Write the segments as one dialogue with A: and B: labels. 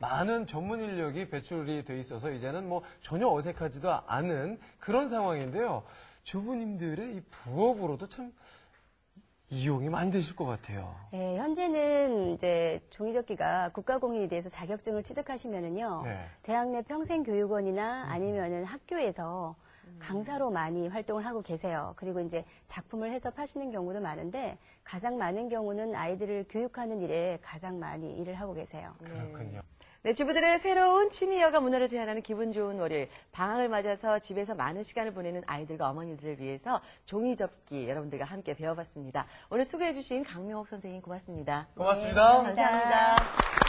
A: 많은 전문 인력이 배출이 돼 있어서 이제는 뭐 전혀 어색하지도 않은 그런 상황인데요. 주부님들의 이 부업으로도 참 이용이 많이 되실 것 같아요.
B: 네, 현재는 이제 종이접기가 국가공인에 대해서 자격증을 취득하시면은요.
A: 네.
B: 대학 내 평생교육원이나 아니면은 학교에서 강사로 많이 활동을 하고 계세요. 그리고 이제 작품을 해서 파시는 경우도 많은데 가장 많은 경우는 아이들을 교육하는 일에 가장 많이 일을 하고 계세요.
A: 그렇군요.
C: 네, 주부들의 새로운 취미 여가 문화를 제안하는 기분 좋은 월요일. 방학을 맞아서 집에서 많은 시간을 보내는 아이들과 어머니들을 위해서 종이 접기 여러분들과 함께 배워봤습니다. 오늘 수고해주신 강명옥 선생님 고맙습니다.
A: 고맙습니다.
C: 네, 감사합니다. 자,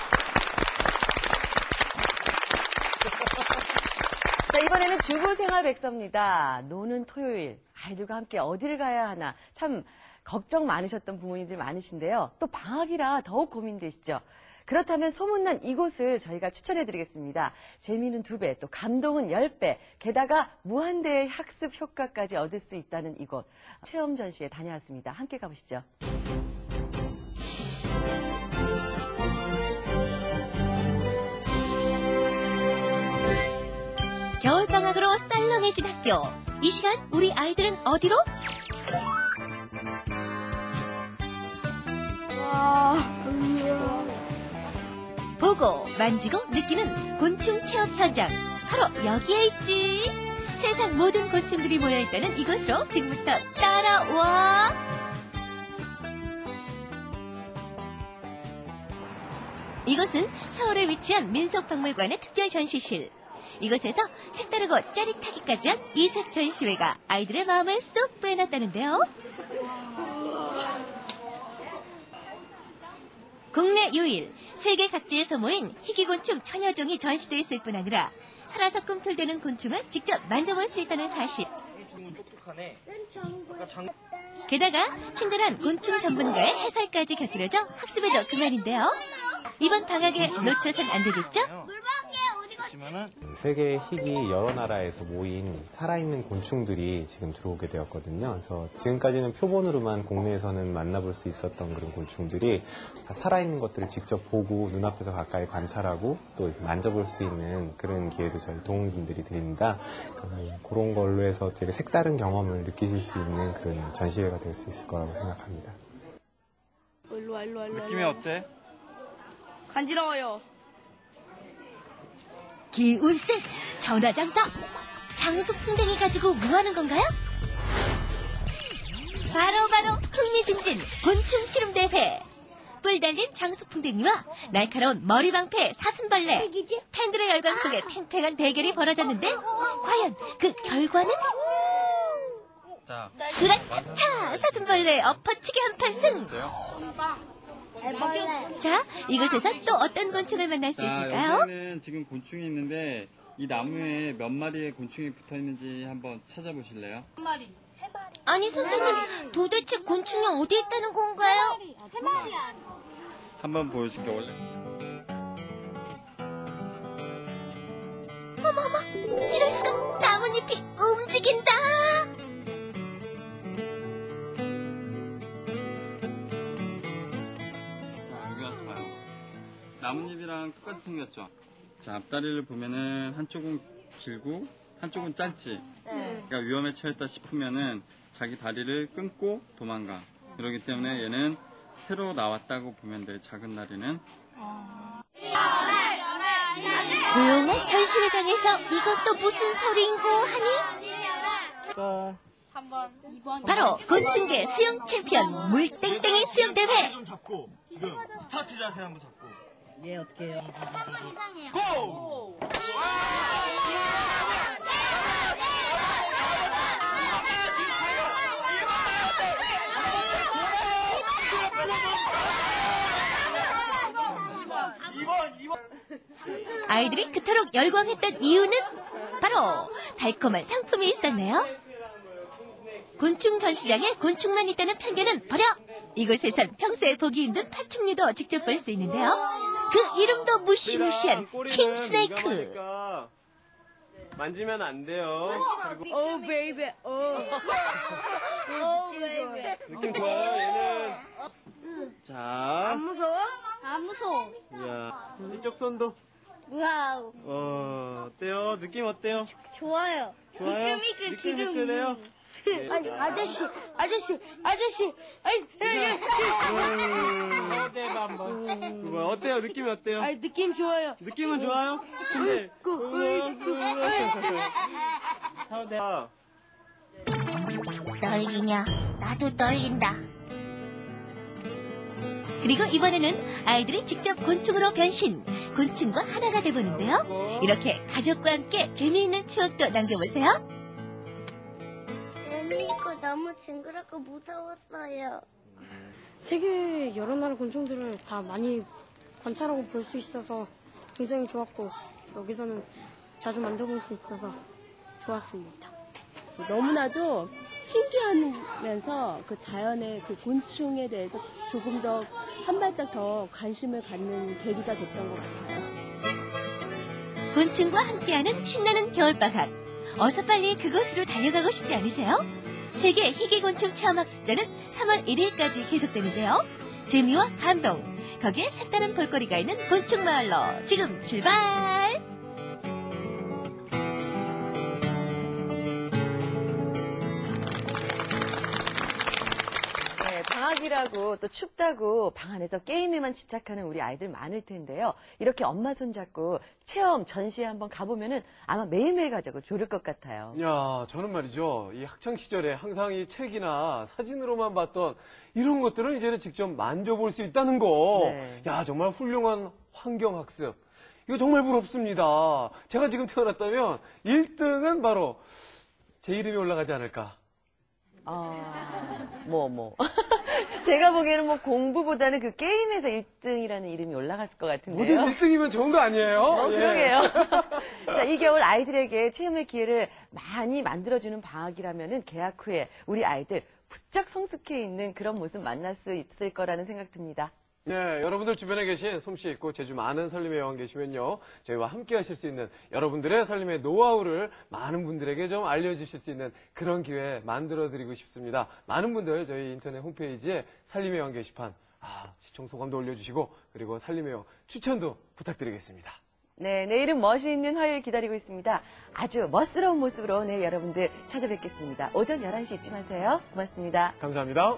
C: 이번에는 주부 생활 백서입니다. 노는 토요일. 아이들과 함께 어디를 가야 하나. 참, 걱정 많으셨던 부모님들 많으신데요. 또 방학이라 더욱 고민되시죠. 그렇다면 소문난 이곳을 저희가 추천해드리겠습니다. 재미는 두 배, 또 감동은 열 배, 게다가 무한대의 학습 효과까지 얻을 수 있다는 이곳. 체험 전시에 다녀왔습니다. 함께 가보시죠.
D: 방학으로 썰렁해진 학교. 이 시간 우리 아이들은 어디로? 보고, 만지고, 느끼는 곤충 체험 현장. 바로 여기에 있지. 세상 모든 곤충들이 모여있다는 이곳으로 지금부터 따라와. 이곳은 서울에 위치한 민속박물관의 특별 전시실. 이곳에서 색다르고 짜릿하기까지 한 이색 전시회가 아이들의 마음을 쏙 빼놨다는데요. 국내 유일 세계 각지에서 모인 희귀곤충 천여 종이 전시돼 있을 뿐 아니라 살아서 꿈틀대는 곤충을 직접 만져볼 수 있다는 사실. 게다가 친절한 곤충 전문가의 해설까지 곁들여져 학습에도 그만인데요. 이번 방학에 놓쳐선 안 되겠죠?
E: 세계 희귀 여러 나라에서 모인 살아있는 곤충들이 지금 들어오게 되었거든요. 그래서 지금까지는 표본으로만 국내에서는 만나볼 수 있었던 그런 곤충들이 다 살아있는 것들을 직접 보고 눈앞에서 가까이 관찰하고 또 만져볼 수 있는 그런 기회도 저희 동호인분들이 드립니다. 음, 그런 걸로 해서 되게 색다른 경험을 느끼실 수 있는 그런 전시회가 될 수 있을 거라고 생각합니다.
F: 일로와 일로와 일로와
G: 느낌이 어때?
F: 간지러워요
D: 기울색 전화장사 장수풍뎅이 가지고 뭐 하는 건가요? 바로 바로 흥미진진 곤충 실험 대회 뿔 달린 장수풍뎅이와 날카로운 머리방패 사슴벌레 팬들의 열광 속에 팽팽한 대결이 벌어졌는데 과연 그 결과는?
G: 자,
D: 으라차차 사슴벌레 엎어치기 한판 승! 자 이곳에서 또 어떤 곤충을 만날 수
G: 자,
D: 있을까요?
G: 여기에는 지금 곤충이 있는데 이 나무에 몇 마리의 곤충이 붙어 있는지 한번 찾아보실래요?
D: 아니 선생님 도대체 곤충이 어디 있다는 건가요?
G: 한번 보여줄게 원래.
D: 어머머 이럴 수가 나뭇잎이 움직인다
G: 나뭇잎이랑 똑같이 생겼죠? 자, 앞다리를 보면은 한쪽은 길고 한쪽은 짧지? 그러니까 위험에 처했다 싶으면은 자기 다리를 끊고 도망가. 그렇기 때문에 얘는 새로 나왔다고 보면 돼, 작은 다리는.
D: 조용한 전시회장에서 이것도 무슨 소리인고 하니? 바로 곤충계 수영 챔피언 물땡땡의 수영 대회
H: 좀 잡고 지금 스타트 자세 한번 잡고
I: 예, 어떻게 해요?
H: 고!
D: 아이들이 그토록 열광했던 이유는 바로 달콤한 상품이 있었네요. 곤충 전시장에 곤충만 있다는 편견은 버려! 이곳에선 평소에 보기 힘든 파충류도 직접 볼 수 있는데요. 그 이름도 무시무시한 킹 스네이크.
J: 만지면 안 돼요. 그리고
F: 오 베이비 오 오, 베이비
J: 느낌 좋아요, 얘는. 자,
F: 무서워? 아 무서워.
J: 야, 이쪽 손도.
F: 와우.
J: 어, 어때요? 느낌 어때요?
F: 좋아요.
J: 좋아요?
F: 미끌미끌
J: 미끌미끌해요?
F: 기름. 아니 아저씨 아저씨 아저씨 아이
J: 음, 뭐야, 어때요? 느낌이 어때요?
F: 아 느낌 좋아요.
J: 느낌은 좋아요? 근데. 아,
D: 떨리냐? 나도 떨린다. 그리고 이번에는 아이들이 직접 곤충으로 변신, 곤충과 하나가 돼보는데요. 이렇게 가족과 함께 재미있는 추억도 남겨보세요.
H: 너무 징그럽고 무서웠어요.
F: 세계 여러 나라 곤충들을 다 많이 관찰하고 볼 수 있어서 굉장히 좋았고 여기서는 자주 만져볼 수 있어서 좋았습니다.
I: 너무나도 신기하면서 그 자연의 그 곤충에 대해서 조금 더 한 발짝 더 관심을 갖는 계기가 됐던 것 같아요.
D: 곤충과 함께하는 신나는 겨울방학. 어서 빨리 그곳으로 달려가고 싶지 않으세요? 세계 희귀곤충 체험학 습전은 3월 1일까지 계속되는데요. 재미와 감동, 거기에 색다른 볼거리가 있는 곤충마을로 지금 출발!
C: 방학이라고 또 춥다고 방 안에서 게임에만 집착하는 우리 아이들 많을 텐데요. 이렇게 엄마 손잡고 체험 전시회 한번 가보면은 아마 매일매일 가자고 좋을 것 같아요.
A: 야, 저는 말이죠. 이 학창 시절에 항상 이 책이나 사진으로만 봤던 이런 것들을 이제는 직접 만져볼 수 있다는 거.
C: 네.
A: 야, 정말 훌륭한 환경 학습. 이거 정말 부럽습니다. 제가 지금 태어났다면 1등은 바로 제 이름이 올라가지 않을까.
C: 아, 뭐, 뭐. 제가 보기에는 뭐 공부보다는 그 게임에서 1등이라는 이름이 올라갔을 것 같은데요.
A: 모든 1등이면 좋은 거 아니에요?
C: 어,
A: 예.
C: 그러게요. 자, 이 겨울 아이들에게 체험의 기회를 많이 만들어주는 방학이라면은 개학 후에 우리 아이들 부쩍 성숙해 있는 그런 모습 만날 수 있을 거라는 생각 듭니다.
A: 네, 여러분들 주변에 계신 솜씨 있고 재주 많은 살림의 여왕 계시면요. 저희와 함께 하실 수 있는 여러분들의 살림의 노하우를 많은 분들에게 좀 알려주실 수 있는 그런 기회 만들어 드리고 싶습니다. 많은 분들 저희 인터넷 홈페이지에 살림의 여왕 게시판, 아, 시청 소감도 올려주시고, 그리고 살림의 여왕 추천도 부탁드리겠습니다.
C: 네, 내일은 멋이 있는 화요일 기다리고 있습니다. 아주 멋스러운 모습으로 네, 여러분들 찾아뵙겠습니다. 오전 11시 잊지 마세요. 고맙습니다.
A: 감사합니다.